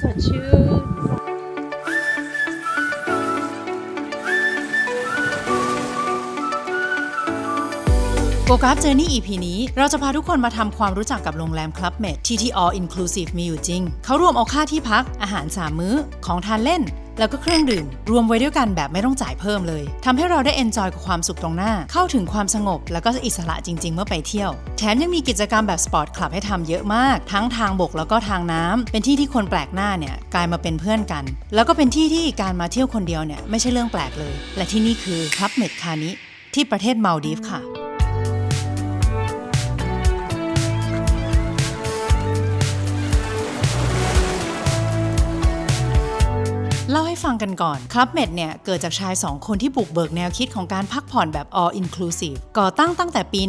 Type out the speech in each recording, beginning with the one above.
สดชื่นโกกราฟเจอร์นี่ EP นี้เราจะพาทุกคนมาทำความรู้จักกับโรงแรม Club Med ที่ที่ All Inclusive มีอยู่จริง เขารวมเอาค่าที่พักอาหาร3มื้อ ของทานเล่น แล้วก็เครื่องดื่ม รวมไว้ด้วยกันแบบไม่ต้องจ่ายเพิ่มเลยทำให้เราได้ enjoy กับความสุขตรงหน้า เข้าถึงความสงบ แล้วก็อิสระจริง ๆ เมื่อไปเที่ยว แถมยังมีกิจกรรมแบบสปอร์ตคลับให้ทำเยอะมาก ทั้งทางบกแล้วก็ทางน้ำเป็นที่ที่คนแปลกหน้าเนี่ยกลายมาเป็นเพื่อนกัน แล้วก็เป็นที่ที่การมาเที่ยวคนเดียวเนี่ยไม่ใช่เรื่องแปลกเลย และที่นี่คือ Club Med คานิที่ประเทศมาลดีฟค่ะ เล่าให้ฟังกันก่อน Club Med เนี่ย เกิดจากชาย 2 คนที่บุกเบิกแนวคิดของการพักผ่อนแบบ all inclusive ก่อตั้งตั้งแต่ปี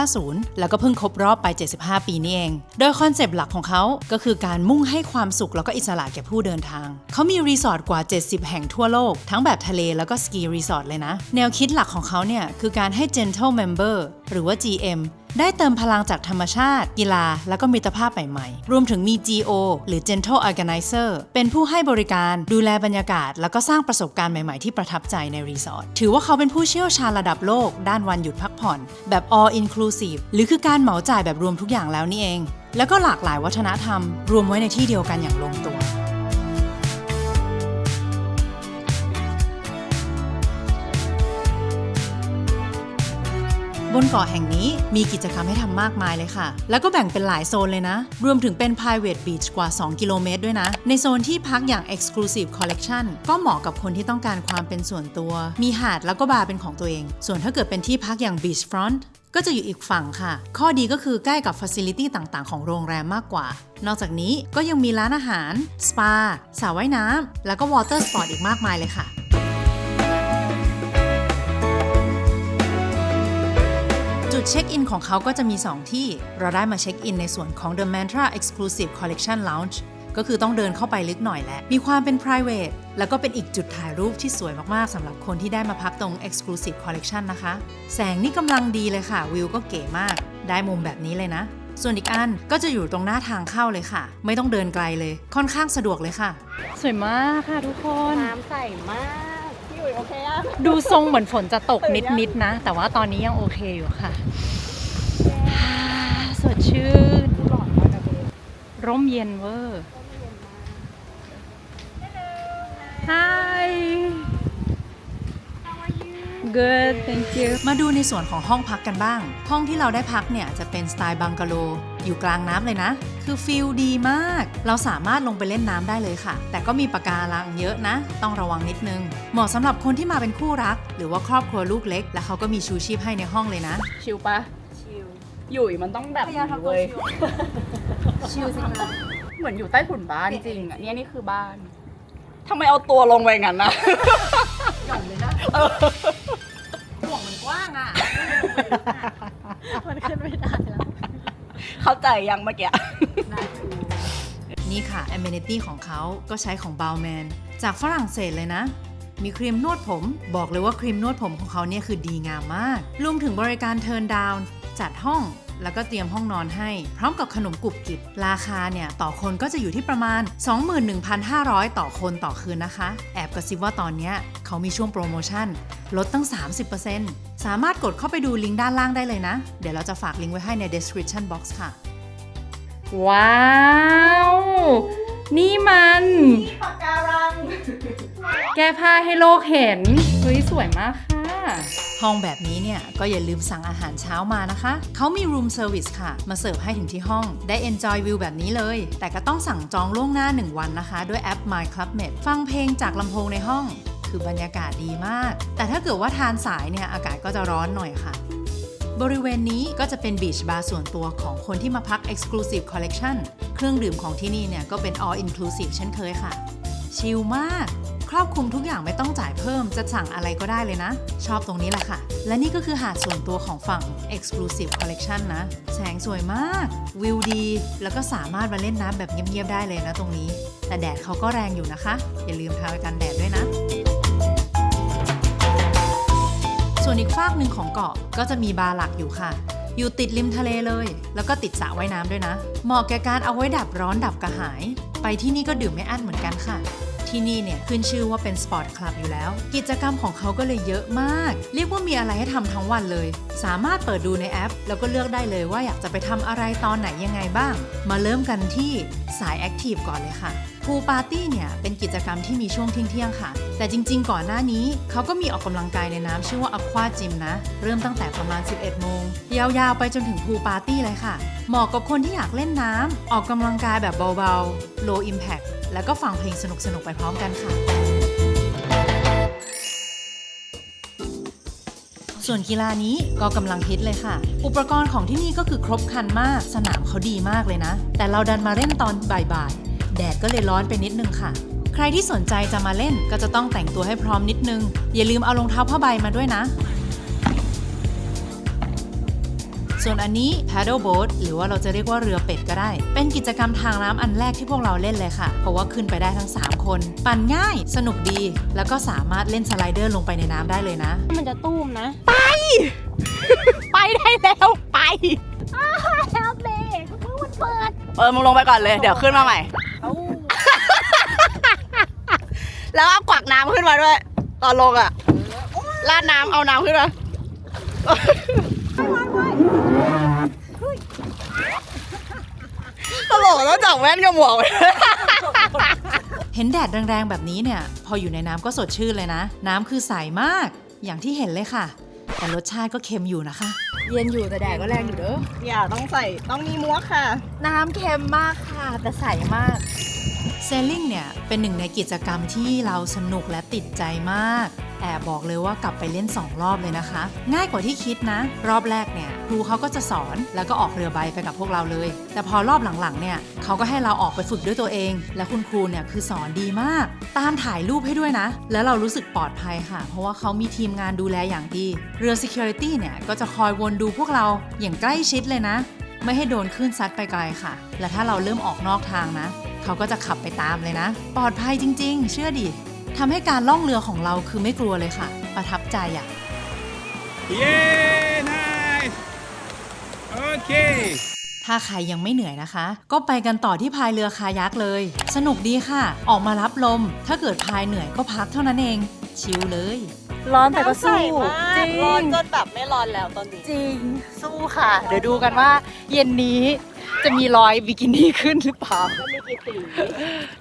1950 แล้วก็เพิ่งครบรอบไป 75 ปีนี่เอง โดยคอนเซปต์หลักของเขาก็คือการมุ่งให้ความสุขแล้วก็อิสระแก่ผู้เดินทาง เขามีรีสอร์ทกว่า 70 แห่งทั่วโลก ทั้งแบบทะเลแล้วก็สกีรีสอร์ทเลยนะ แนวคิดหลักของเขาเนี่ยคือการให้ gentle member หรือว่า GM ได้เติมพลังจากธรรมชาติ กีฬา แล้วก็มิตรภาพใหม่ๆ รวมถึงมี GO หรือ Gentle Organizer เป็นผู้ให้บริการดูแลบรรยากาศ แล้วก็สร้างประสบการณ์ใหม่ๆที่ประทับใจในรีสอร์ท ถือว่าเขาเป็นผู้เชี่ยวชาญระดับโลก ด้านวันหยุดพักผ่อน แบบ all inclusive หรือคือการเหมาจ่ายแบบรวมทุกอย่างแล้วนี่เอง แล้วก็หลากหลายวัฒนธรรม รวมไว้ในที่เดียวกันอย่างลงตัว บนเกาะแห่งนี้มีกิจกรรมให้ทำมากมายเลยค่ะ แล้วก็แบ่งเป็นหลายโซนเลยนะ รวมถึงเป็น private beach กว่า 2 กิโลเมตรด้วยนะ ในโซนที่พักอย่าง exclusive collection ก็เหมาะกับคนที่ต้องการความเป็นส่วนตัว มีหาดแล้วก็บาร์เป็นของตัวเอง ส่วนถ้าเกิดเป็นที่พักอย่าง beach front ก็จะอยู่อีกฝั่งค่ะ ข้อดีก็คือใกล้กับ facility ต่างๆ ของโรงแรมมากกว่า นอกจากนี้ก็ยังมีร้านอาหาร สปา สระว่ายน้ำ แล้วก็ water sport อีกมากมายเลยค่ะ ดเช็คอินของเขาก็จะมี 2 ที่ เราได้มาเช็คอินในส่วนของ The Mantra Exclusive Collection Lounge ก็คือต้องเดินเข้าไปลึกหน่อยแหละ มีความเป็น private แล้วก็เป็นอีกจุดถ่ายรูปที่สวยมากๆสำหรับคนที่ได้มาพักตรง Exclusive Collection นะคะ แสงนี่กำลังดีเลยค่ะ วิวก็เก๋มาก ได้มุมแบบนี้เลยนะ ส่วนอีกอันก็จะอยู่ตรงหน้าทางเข้าเลยค่ะ ไม่ต้องเดินไกลเลย ค่อนข้างสะดวกเลยค่ะ สวยมากค่ะทุกคน น้ำใสมาก พี่อุ๋ยโอเคอะดูทรงเหมือนฝนจะตกนิดๆนะ แต่ว่าตอนนี้ยังโอเคอยู่ค่ะ สดชื่นหลอดมาจากเบนร่มเย็นเวอร์ Hi Good thank you มาดูในส่วนของห้องพักกันบ้าง ห้องที่เราได้พักเนี่ยจะเป็นสไตล์บังกะโล อยู่กลางน้ำเลยนะ คือฟิลดีมาก เราสามารถลงไปเล่นน้ำได้เลยค่ะ แต่ก็มีปะการังเยอะนะ ต้องระวังนิดนึง เหมาะสำหรับคนที่มาเป็นคู่รัก หรือว่าครอบครัวลูกเล็ก และเขาก็มีชูชีพให้ในห้องเลยนะ ชิลปะชิลหยุยมันต้องแบบพยายามนี้ทำตัวเว้ยชิลชิลสิคะเหมือนอยู่ใต้ถุนบ้านจริงอะเนี่ยนี่คือบ้านทำไมเอาตัวลงไปงั้นนะหย่อนเลยนะเออห่วงมันกว้างอะ มันขึ้นไม่ได้แล้ว เข้าใจยังเมื่อกี้ นี่ค่ะ amenity ของเขาก็ใช้ของ b a u m a n จากฝรั่งเศสเลยนะ มีครีมนวดผม บอกเลยว่าครีมนวดผมของเขาเนี่ยคือดีงามมาก รวมถึงบริการเทิร์นดาวน์จัดห้อง แล้วก็เตรียมห้องนอนให้ พร้อมกับขนมกรุบกริบราคาเนี่ยต่อคนก็จะอยู่ที่ประมาณ 21,500 ต่อคนต่อคืนนะคะ แอบกระซิบว่าตอนเนี้ยเขามีช่วงโปรโมชั่น ลดตั้ง 30%สามารถกดเข้าไปดูลิงก์ด้านล่างได้เลยนะ เดี๋ยวเราจะฝากลิงก์ไว้ให้ใน description box ค่ะ ว้าว นี่มัน ปากการัง แก้ผ้าให้โลกเห็นเฮ้ยสวยมากค่ะ ห้องแบบนี้เนี่ย ก็อย่าลืมสั่งอาหารเช้ามานะคะ เขามี room service ค่ะ มาเสิร์ฟให้ถึงที่ห้อง ได้ enjoy view แบบนี้เลย แต่ก็ต้องสั่งจองล่วงหน้า 1 วันนะคะ ด้วยแอป My Club Med ฟังเพลงจากลำโพงในห้อง คือบรรยากาศดีมาก แต่ถ้าเกิดว่าทานสายเนี่ย อากาศก็จะร้อนหน่อยค่ะบริเวณนี้ก็จะเป็นบีชบาร์ส่วนตัวของคนที่มาพัก Exclusive Collection เครื่องดื่มของที่นี่เนี่ยก็เป็น all inclusive เช่นเคยค่ะ ชิลมาก ครอบคลุมทุกอย่างไม่ต้องจ่ายเพิ่ม จะสั่งอะไรก็ได้เลยนะ ชอบตรงนี้แหละค่ะ และนี่ก็คือหาดส่วนตัวของฝั่ง Exclusive Collection นะ แสงสวยมาก วิวดี แล้วก็สามารถมาเล่นน้ำแบบเงียบๆได้เลยนะตรงนี้ แต่แดดเขาก็แรงอยู่นะคะ อย่าลืมทากันแดดด้วยนะส่วนอีกฝากหนึ่งของเกาะก็จะมีบาร์หลักอยู่ค่ะ อยู่ติดริมทะเลเลย แล้วก็ติดสระว่ายน้ำด้วยนะ เหมาะแก่การเอาไว้ดับร้อนดับกระหาย ไปที่นี่ก็ดื่มไม่อั้นเหมือนกันค่ะ ที่นี่เนี่ยขึ้นชื่อว่าเป็นสปอร์ตคลับอยู่แล้ว กิจกรรมของเขาก็เลยเยอะมาก เรียกว่ามีอะไรให้ทำทั้งวันเลย สามารถเปิดดูในแอป แล้วก็เลือกได้เลยว่าอยากจะไปทำอะไรตอนไหนยังไงบ้าง มาเริ่มกันที่สายแอคทีฟก่อนเลยค่ะ พูปาร์ตี้เนี่ยเป็นกิจกรรมที่มีช่วงเที่ยงๆค่ะ แต่จริงๆ ก่อนหน้านี้เขาก็มีออกกำลังกายในน้ำชื่อว่า Aqua Gym นะ เริ่มตั้งแต่ประมาณ 11 โมง ยาวๆ ไปจนถึงพูปาร์ตี้เลยค่ะ เหมาะกับคนที่อยากเล่นน้ำออกกำลังกายแบบเบาๆ low impact แล้วก็ฟังเพลงสนุกๆ ไปพร้อมกันค่ะ ส่วนกีฬานี้ก็กำลังฮิตเลยค่ะ อุปกรณ์ของที่นี่ก็คือครบครันมาก สนามเขาดีมากเลยนะ แต่เราดันมาเล่นตอนบ่ายๆ แดดก็เลยร้อนไปนิดนึงค่ะ ใครที่สนใจจะมาเล่นก็จะต้องแต่งตัวให้พร้อมนิดนึง อย่าลืมเอารองเท้าผ้าใบมาด้วยนะ ส่วนอันนี้ paddle boat หรือว่าเราจะเรียกว่าเรือเป็ดก็ได้ เป็นกิจกรรมทางน้ำอันแรกที่พวกเราเล่นเลยค่ะ เพราะว่าขึ้นไปได้ทั้ง 3 คน ปั่นง่าย สนุกดี แล้วก็สามารถเล่นสไลเดอร์ลงไปในน้ำได้เลยนะ มันจะตุ้มนะ ไปได้แล้วไปแล้วเบรกเมื่อมันเปิด เออมึงลงไปก่อนเลย เดี๋ยวขึ้นมาใหม่ เอ้า แล้วก็กวักน้ำขึ้นมาด้วย ตอนลงอะลาดน้ำเอาน้ำขึ้นมาตลกต้องจับแว่นกับหมวกไว้เห็นแดดแรงๆแบบนี้เนี่ย พออยู่ในน้ำก็สดชื่นเลยนะ น้ำคือใสมากอย่างที่เห็นเลยค่ะ แต่รสชาติก็เค็มอยู่นะคะ เย็นอยู่แต่แดดก็แรงอยู่เด้ออย่าต้องใส่ต้องมีม้วกค่ะ น้ำเค็มมากค่ะ แต่ใสมากเซลลิงเนี่ยเป็นหนึ่งในกิจกรรมที่เราสนุกและติดใจมาก แอบบอกเลยว่ากลับไปเล่น 2 รอบเลยนะคะ ง่ายกว่าที่คิดนะ รอบแรกเนี่ยครูเขาก็จะสอนแล้วก็ออกเรือใบไปกับพวกเราเลย แต่พอรอบหลังๆเนี่ยเขาก็ให้เราออกไปฝึกด้วยตัวเอง และคุณครูเนี่ยคือสอนดีมาก ตามถ่ายรูปให้ด้วยนะ แล้วเรารู้สึกปลอดภัยค่ะ เพราะว่าเขามีทีมงานดูแลอย่างดีเรือ Security เนี่ยก็จะคอยวนดูพวกเราอย่างใกล้ชิดเลยนะ ไม่ให้โดนคลื่นซัดไปไกลค่ะ และถ้าเราเริ่มออกนอกทางนะ เขาก็จะขับไปตามเลยนะ ปลอดภัยจริง ๆ เชื่อดิทำให้การล่องเรือของเราคือไม่กลัวเลยค่ะ ประทับใจอะ Yeah, nice. Okay. ถ้าใครยังไม่เหนื่อยนะคะ ก็ไปกันต่อที่พายเรือคายักเลย สนุกดีค่ะ ออกมารับลม ถ้าเกิดพายเหนื่อยก็พักเท่านั้นเอง ชิลเลย ร้อนแต่ก็สู้จจริริงงร้อนจนแบบไม่ร้อนแล้วตอนนี้ จริง สู้ค่ะ เดี๋ยวดูกันว่าเย็นนี้ จะมีรอยบิกินี่ขึ้นหรือเปล่า มันมีกี่สี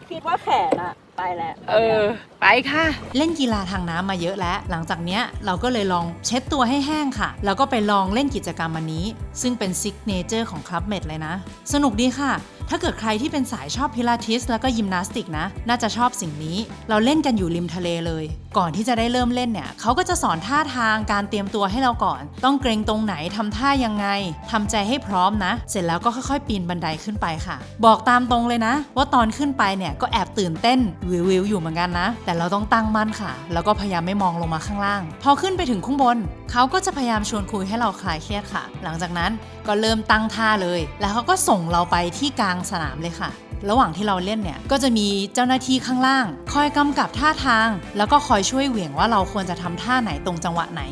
คิดว่าแขนอะไปแล้ว เออ ไปค่ะ เล่นกีฬาทางน้ำมาเยอะแล้ว หลังจากเนี้ยเราก็เลยลองเช็ดตัวให้แห้งค่ะ แล้วก็ไปลองเล่นกิจกรรมอันนี้ ซึ่งเป็นซิกเนเจอร์ของคลับเมดเลยนะ สนุกดีค่ะ ถ้าเกิดใครที่เป็นสายชอบพิลาทิส แล้วก็ยิมนาสติกนะ น่าจะชอบสิ่งนี้ เราเล่นกันอยู่ริมทะเลเลย ก่อนที่จะได้เริ่มเล่นเนี่ยเขาก็จะสอนท่าทางการเตรียมตัวให้เราก่อน ต้องเกรงตรงไหนทำท่ายังไงทำใจให้พร้อมนะ เสร็จแล้วก็ค่อยๆ ปีนบันไดขึ้นไปค่ะ บอกตามตรงเลยนะ ว่าตอนขึ้นไปเนี่ยก็แอบตื่นเต้นวิววิวๆอยู่เหมือนกันนะแแต่เราต้องตั้งมั่นค่ะ แล้วก็พยายามไม่มองลงมาข้างล่าง พอขึ้นไปถึงข้างบน เขาก็จะพยายามชวนคุยให้เราคลายเครียดค่ะ หลังจากนั้นก็เริ่มตั้งท่าเลย แล้วเขาก็ส่งเราไปที่กลางสนามเลยค่ะ ระหว่างที่เราเล่นเนี่ย ก็จะมีเจ้าหน้าที่ข้างล่าง คอยกำกับท่าทาง แล้วก็คอยช่วยเหวี่ยงว่าเราควรจะทำท่าไหนตรงจังหวะไหน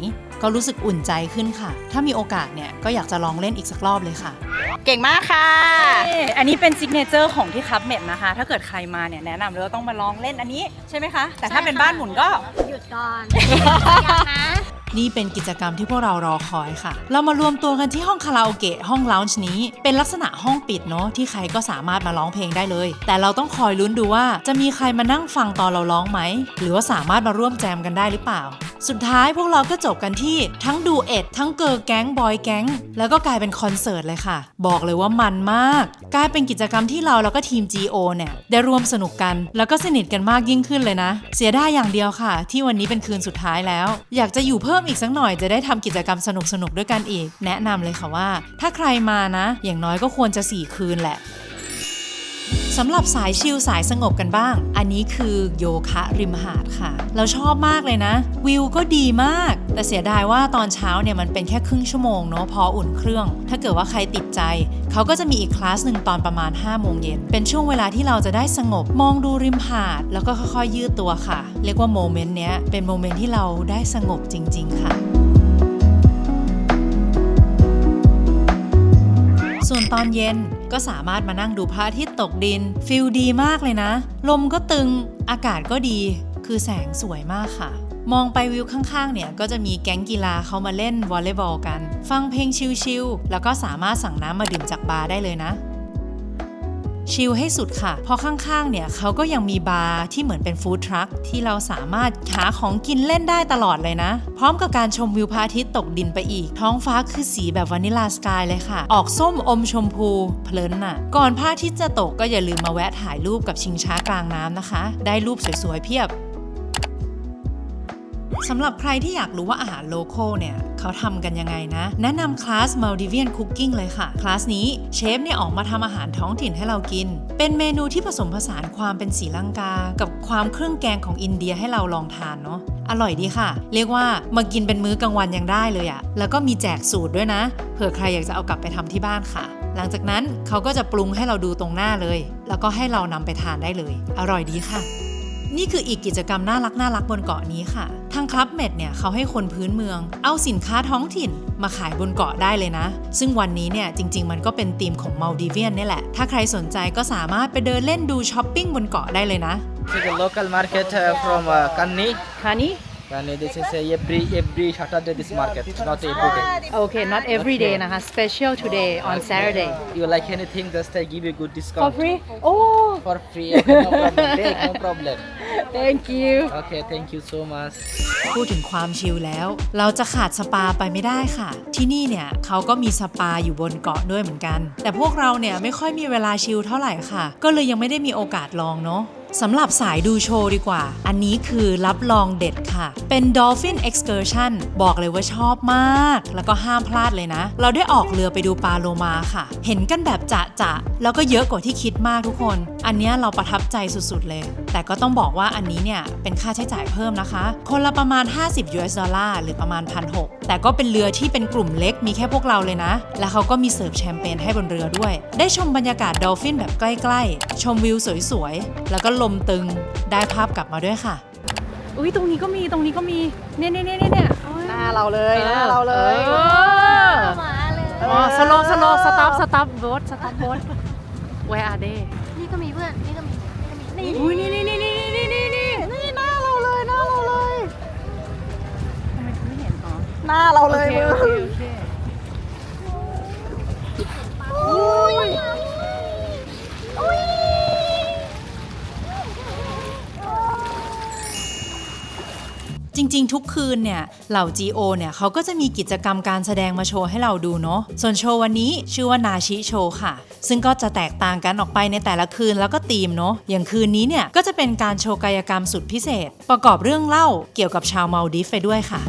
ก็รู้สึกอุ่นใจขึ้นค่ะ ถ้ามีโอกาสเนี่ยก็อยากจะลองเล่นอีกสักรอบเลยค่ะ เก่งมากค่ะ อันนี้เป็นซิกเนเจอร์ของที่คับเม็ดนะคะ ถ้าเกิดใครมาเนี่ยแนะนำเลยว่าต้องมาลองเล่นอันนี้ใช่ไหมคะ แต่ถ้าเป็นบ้านหมุนก็ หยุดก่อนนะนี่เป็นกิจกรรมที่พวกเรารอคอยค่ะ เรามารวมตัวกันที่ห้องคาราโอเกะห้องล u น g e นี้ เป็นลักษณะห้องปิดเนาะที่ใครก็สามารถมาร้องเพลงได้เลย แต่เราต้องคอยลุ้นดูว่า จะมีใครมานั่งฟังตอนเราร้องไหม หรือว่าสามารถมาร่วมแจมกันได้หรือเปล่า สุดท้ายพวกเราก็จบกันที่ทั้งดูเอ็ดทั้งเกิร์แก๊งบอยแก๊งแล้วก็กลายเป็นคอนเสิร์ตเลยค่ะ บอกเลยว่ามันมาก กลายเป็นกิจกรรมที่เราแล้วก็ทีม GO เนี่ยได้ร่วมสนุกกัน แล้วก็สนิทกันมากยิ่งขึ้นเลยนะ เสียดายอย่างเดียวค่ะ ที่วันนี้เป็นคืนสุดท้ายแล้ว อยากจะอยู่เพิ่มอีกสักหน่อยจะได้ทำกิจกรรมสนุกๆด้วยกันอีก แนะนำเลยค่ะว่า ถ้าใครมานะ อย่างน้อยก็ควรจะ4คืนแหละ สำหรับสายชิลสายสงบกันบ้าง อันนี้คือโยคะริมหาดค่ะ เราชอบมากเลยนะ วิวก็ดีมาก แต่เสียดายว่าตอนเช้าเนี่ยมันเป็นแค่ครึ่งชั่วโมงเนาะพออุ่นเครื่อง ถ้าเกิดว่าใครติดใจ เขาก็จะมีอีกคลาสหนึ่งตอนประมาณ5โมงเย็นเป็นช่วงเวลาที่เราจะได้สงบ มองดูริมหาด แล้วก็ค่อยๆยืดตัวค่ะ เรียกว่าโมเมนต์เนี้ยเป็นโมเมนต์ที่เราได้สงบจริง ๆ ค่ะ ส่วนตอนเย็นก็สามารถมานั่งดูพระอาทิตย์ตกดิน ฟิลดีมากเลยนะ ลมก็ตึง อากาศก็ดี คือแสงสวยมากค่ะ มองไปวิวข้างๆ เนี่ยก็จะมีแก๊งกีฬาเขามาเล่นวอลเลย์บอลกัน ฟังเพลงชิลๆ แล้วก็สามารถสั่งน้ำมาดื่มจากบาร์ได้เลยนะ ชิลให้สุดค่ะ เพราะข้างๆ เนี่ยเขาก็ยังมีบาร์ที่เหมือนเป็นฟู้ดทรัคที่เราสามารถหาของกินเล่นได้ตลอดเลยนะ พร้อมกับการชมวิวพระอาทิตย์ตกดินไปอีก ท้องฟ้าคือสีแบบวานิลาสกายเลยค่ะ ออกส้มอมชมพูเพลินน่ะ ก่อนพระอาทิตย์จะตกก็อย่าลืมมาแวะถ่ายรูปกับชิงช้ากลางน้ำนะคะ ได้รูปสวยๆเพียบ สำหรับใครที่อยากรู้ว่าอาหารโลโก้เนี่ยเขาทำกันยังไงนะ แนะนำคลาส Maldivian Cooking เลยค่ะ คลาสนี้เชฟเนี่ยออกมาทำอาหารท้องถิ่นให้เรากิน เป็นเมนูที่ผสมผสานความเป็นศรีลังกา กับความเครื่องแกงของอินเดียให้เราลองทานเนาะอร่อยดีค่ะ เรียกว่ามากินเป็นมื้อกลางวันยังได้เลยอะแล้วก็มีแจกสูตรด้วยนะ เผื่อใครอยากจะเอากลับไปทำที่บ้านค่ะ หลังจากนั้นเขาก็จะปรุงให้เราดูตรงหน้าเลย แล้วก็ให้เรานำไปทานได้เลย อร่อยดีค่ะ นี่คืออีกกิจกรรมน่ารักน่ารักบนเกาะนี้ค่ะ ทางคลับเม็ดเนี่ยเขาให้คนพื้นเมือง เอาสินค้าท้องถิ่นมาขายบนเกาะได้เลยนะ ซึ่งวันนี้เนี่ยจริง ๆ มันก็เป็นธีมของมาลดีเวียนนี่แหละ ถ้าใครสนใจก็สามารถไปเดินเล่นดูช้อปปิ้งบนเกาะได้เลยนะ This is a local market uh, from uh, Kanni. คานี้ Kanni, this is uh, every every Saturday this market, not every day. โอเค not every day นะคะ special today on Saturday You like anything, just I give you good for discount. free โอ้ For free, okay, no problem. Take, no problem. thank you Okay, thank you so much. พูดถึงความชิลแล้ว เราจะขาดสปาไปไม่ได้ค่ะ ที่นี่เนี่ยเขาก็มีสปาอยู่บนเกาะด้วยเหมือนกัน แต่พวกเราเนี่ยไม่ค่อยมีเวลาชิลเท่าไหร่ค่ะ ก็เลยยังไม่ได้มีโอกาสลองเนาะ สำหรับสายดูโชว์ดีกว่า อันนี้คือรับรองเด็ดค่ะ เป็น Dolphin Excursion บอกเลยว่าชอบมาก แล้วก็ห้ามพลาดเลยนะ เราได้ออกเรือไปดูปลาโลมาค่ะ เห็นกันแบบจะจะแล้วก็เยอะกว่าที่คิดมากทุกคน อันนี้เราประทับใจสุดๆเลย แต่ก็ต้องบอกว่าอันนี้เนี่ย เป็นค่าใช้จ่ายเพิ่มนะคะ คนละประมาณ 50 US ดอลลาร์หรือประมาณ 1,600 แต่ก็เป็นเรือที่เป็นกลุ่มเล็กมีแค่พวกเราเลยนะ แล้วเขาก็มีเสิร์ฟแชมเปญให้บนเรือด้วย ได้ชมบรรยากาศดอลฟินแบบใกล้ ๆ ชมวิวสวยๆ แล้วก็ลมตึงได้ภาพกลับมาด้วยค่ะ อุ้ยตรงนี้ก็มีตรงนี้ก็มีเนี่ยเนี่ยเนี่ยเนี่ยหน้าเราเลยหน้าเราเลยออมาเลย อ๋อ slow slow stop stop boat stop boat where are they นี่ก็มีเพื่อน นี่ก็มี นี่ก็มี อุ้ยนี่นี่นี่นี่นี่นี่นี่นี่หน้าเราเลยหน้าเราเลยทำไมฉันไม่เห็นอ๋อหน้าเราโอเลยเคมึโอเคงโอเคอุ้ยอุ้ย จริงๆ ทุกคืนเนี่ย เหล่า GO เนี่ยเขาก็จะมีกิจกรรมการแสดงมาโชว์ให้เราดูเนาะ ส่วนโชว์วันนี้ชื่อว่านาชิโชว์ค่ะ ซึ่งก็จะแตกต่างกันออกไปในแต่ละคืนแล้วก็ธีมเนาะ อย่างคืนนี้เนี่ย ก็จะเป็นการโชว์กายกรรมสุดพิเศษ ประกอบเรื่องเล่าเกี่ยวกับชาวมาลดิฟไปด้วยค่ะ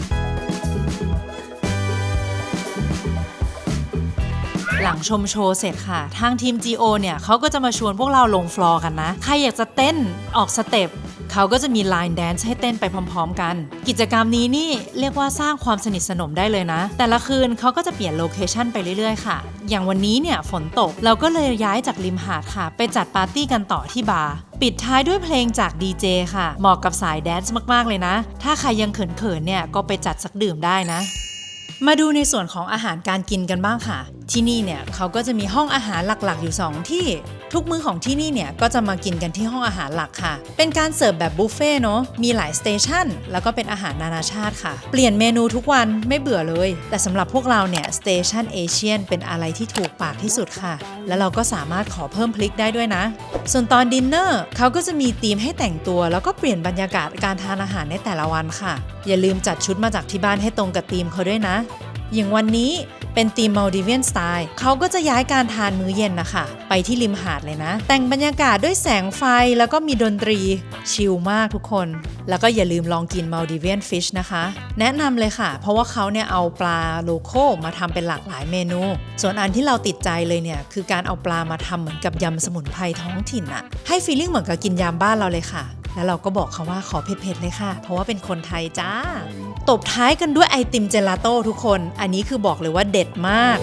หลังชมโชว์เสร็จค่ะ ทางทีม GO เนี่ยเขาก็จะมาชวนพวกเราลงฟลอร์กันนะ ใครอยากจะเต้นออกสเต็ป เขาก็จะมีไลน์แดนซ์ให้เต้นไปพร้อมๆกัน กิจกรรมนี้นี่เรียกว่าสร้างความสนิทสนมได้เลยนะ แต่ละคืนเขาก็จะเปลี่ยนโลเคชันไปเรื่อยๆค่ะ อย่างวันนี้เนี่ยฝนตกเราก็เลยย้ายจากริมหาดค่ะ ไปจัดปาร์ตี้กันต่อที่บาร์ปิดท้ายด้วยเพลงจากดีเจค่ะ เหมาะกับสายแดนซ์มากๆเลยนะ ถ้าใครยังเขินๆเนี่ยก็ไปจัดสักดื่มได้นะมาดูในส่วนของอาหารการกินกันบ้างค่ะ ที่นี่เนี่ยเขาก็จะมีห้องอาหารหลักๆ อยู่ 2 ที่ ทุกมื้อของที่นี่เนี่ยก็จะมากินกันที่ห้องอาหารหลักค่ะ เป็นการเสิร์ฟแบบบุฟเฟ่ต์เนาะ มีหลายสเตชันแล้วก็เป็นอาหารนานาชาติค่ะ เปลี่ยนเมนูทุกวันไม่เบื่อเลย แต่สำหรับพวกเราเนี่ยสเตชันเอเชียนเป็นอะไรที่ถูกปากที่สุดค่ะ แล้วเราก็สามารถขอเพิ่มพลิกได้ด้วยนะ ส่วนตอนดินเนอร์เขาก็จะมีธีมให้แต่งตัว แล้วก็เปลี่ยนบรรยากาศการทานอาหารในแต่ละวันค่ะ อย่าลืมจัดชุดมาจากที่บ้านให้ตรงกับธีมเขาด้วยนะ อย่างวันนี้เป็นทีม Maldivian Style เขาก็จะย้ายการทานมื้อเย็นนะคะไปที่ริมหาดเลยนะ แต่งบรรยากาศด้วยแสงไฟแล้วก็มีดนตรีชิลมากทุกคน แล้วก็อย่าลืมลองกิน Maldivian Fish นะคะ แนะนำเลยค่ะ เพราะว่าเขาเนี่ยเอาปลาโลโก้มาทำเป็นหลากหลายเมนู ส่วนอันที่เราติดใจเลยเนี่ยคือการเอาปลามาทำเหมือนกับยำสมุนไพรท้องถิ่นอะให้ฟีลลิ่งเหมือนกับกินยำบ้านเราเลยค่ะ แล้วเราก็บอกเขาว่าขอเผ็ดๆเลยค่ะ เพราะว่าเป็นคนไทยจ้า ตบท้ายกันด้วยไอติมเจลาโต้ทุกคน อันนี้คือบอกเลยว่าเด็ดมาก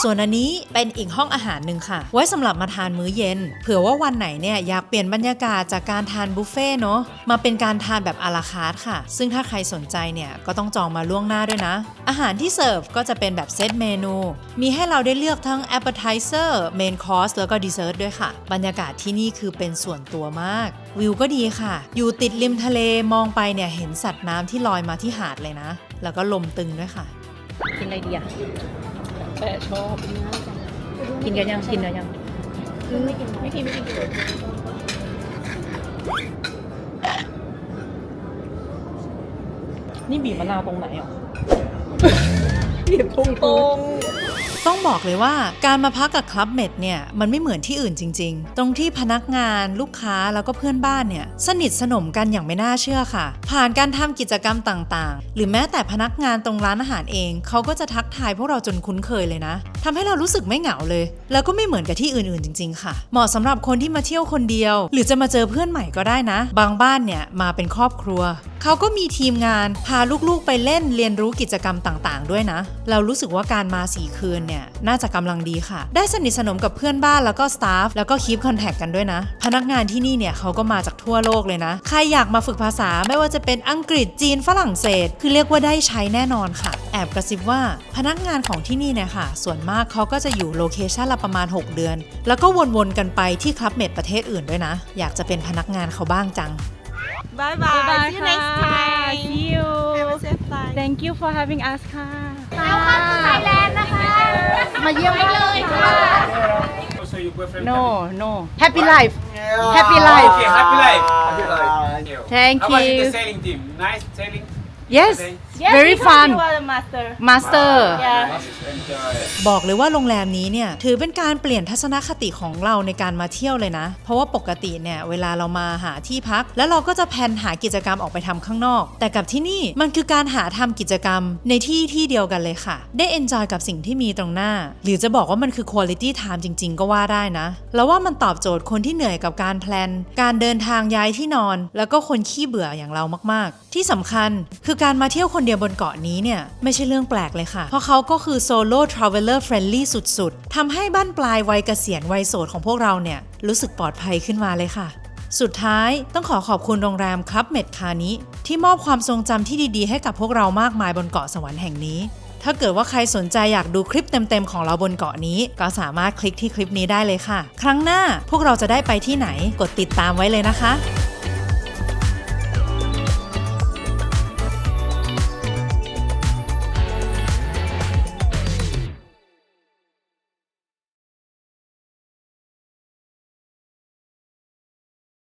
ส่วนอันนี้เป็นอีกห้องอาหารหนึ่งค่ะ ไว้สำหรับมาทานมื้อเย็น เผื่อว่าวันไหนเนี่ยอยากเปลี่ยนบรรยากาศจากการทานบุฟเฟ่ต์เนาะมาเป็นการทานแบบอาราคาร์ทค่ะ ซึ่งถ้าใครสนใจเนี่ยก็ต้องจองมาล่วงหน้าด้วยนะ อาหารที่เสิร์ฟก็จะเป็นแบบเซตเมนู มีให้เราได้เลือกทั้ง appetizer main course แล้วก็ dessert ด้วยค่ะ บรรยากาศที่นี่คือเป็นส่วนตัวมาก วิวก็ดีค่ะ อยู่ติดริมทะเลมองไปเนี่ยเห็นสัตว์น้ำที่ลอยมาที่หาดเลยนะ แล้วก็ลมตึงด้วยค่ะ กินอะไรดีอะ แปะชอบกินกันยังกินแล้วยังไม่กินไม่กินไม่กินนี่บีบมะนาวตรงไหนอะต้ ต้องบอกเลยว่าการมาพักกับคลับเมดเนี่ยมันไม่เหมือนที่อื่นจริง ๆ ตรงที่พนักงานลูกค้าแล้วก็เพื่อนบ้านเนี่ยสนิทสนมกันอย่างไม่น่าเชื่อค่ะ ผ่านการทำกิจกรรมต่างๆ หรือแม้แต่พนักงานตรงร้านอาหารเองเขาก็จะทักทายพวกเราจนคุ้นเคยเลยนะทำให้เรารู้สึกไม่เหงาเลย แล้วก็ไม่เหมือนกับที่อื่นๆจริง ๆ ค่ะ เหมาะสำหรับคนที่มาเที่ยวคนเดียว หรือจะมาเจอเพื่อนใหม่ก็ได้นะ บางบ้านเนี่ยมาเป็นครอบครัวเขาก็มีทีมงานพาลูกๆไปเล่นเรียนรู้กิจกรรมต่าง ๆ ด้วยนะ เรารู้สึกว่าการมาสี่คืนเนี่ยน่าจะกำลังดีค่ะ ได้สนิทสนมกับเพื่อนบ้านแล้วก็สตาฟแล้วก็คีปคอนแทคกันด้วยนะ พนักงานที่นี่เนี่ยเขาก็มาจากทั่วโลกเลยนะ ใครอยากมาฝึกภาษาไม่ว่าจะเป็นอังกฤษจีนฝรั่งเศส คือเรียกว่าได้ใช้แน่นอนค่ะ แอบกระซิบว่าพนักงานของที่นี่เนี่ยค่ะ ส่วนมากเขาก็จะอยู่โลเคชันละประมาณ 6 เดือน แล้วก็วนๆกันไปที่คลับเมดประเทศอื่นด้วยนะ อยากจะเป็นพนักงานเขาบ้างจัง Bye bye. Bye-bye See you next time. See you. Have a safe flight. Thank you for having us ค่ะ แล้วค่ะไทยแลนด์นะคะ มาเยี่ยมได้เลยค่ะ Also, your boyfriend. No no Happy life Happy life Okay, happy life. Thank How was it you the sailing team? Nice sailing Yes today? Very fun You are the master. Master Yeah. Enjoy. บอกเลยว่าโรงแรมนี้เนี่ยถือเป็นการเปลี่ยนทัศนคติของเราในการมาเที่ยวเลยนะ เพราะว่าปกติเนี่ยเวลาเรามาหาที่พัก แล้วเราก็จะแพลนหากิจกรรมออกไปทำข้างนอก แต่กับที่นี่มันคือการหาทำกิจกรรมในที่ที่เดียวกันเลยค่ะ ได้เอนจอยกับสิ่งที่มีตรงหน้า หรือจะบอกว่ามันคือ quality time จริง ๆ ก็ว่าได้นะ แล้วว่ามันตอบโจทย์คนที่เหนื่อยกับการแพลน การเดินทางย้ายที่นอน แล้วก็คนขี้เบื่ออย่างเรามากๆ ที่สำคัญคือการมาเที่ยวคนเดียวบนเกาะนี้เนี่ย ไม่ใช่เรื่องแปลกเลยค่ะ เพราะเขาก็คือ solo traveler friendly สุดๆทำให้บ้านปลายวัยเกษียณวัยโสดของพวกเราเนี่ย รู้สึกปลอดภัยขึ้นมาเลยค่ะ สุดท้ายต้องขอขอบคุณโรงแรมคลับเมดคานิที่มอบความทรงจำที่ดีๆ ให้กับพวกเรามากมายบนเกาะสวรรค์แห่งนี้ ถ้าเกิดว่าใครสนใจอยากดูคลิปเต็มๆของเราบนเกาะนี้ ก็สามารถคลิกที่คลิปนี้ได้เลยค่ะ ครั้งหน้าพวกเราจะได้ไปที่ไหนกดติดตามไว้เลยนะคะ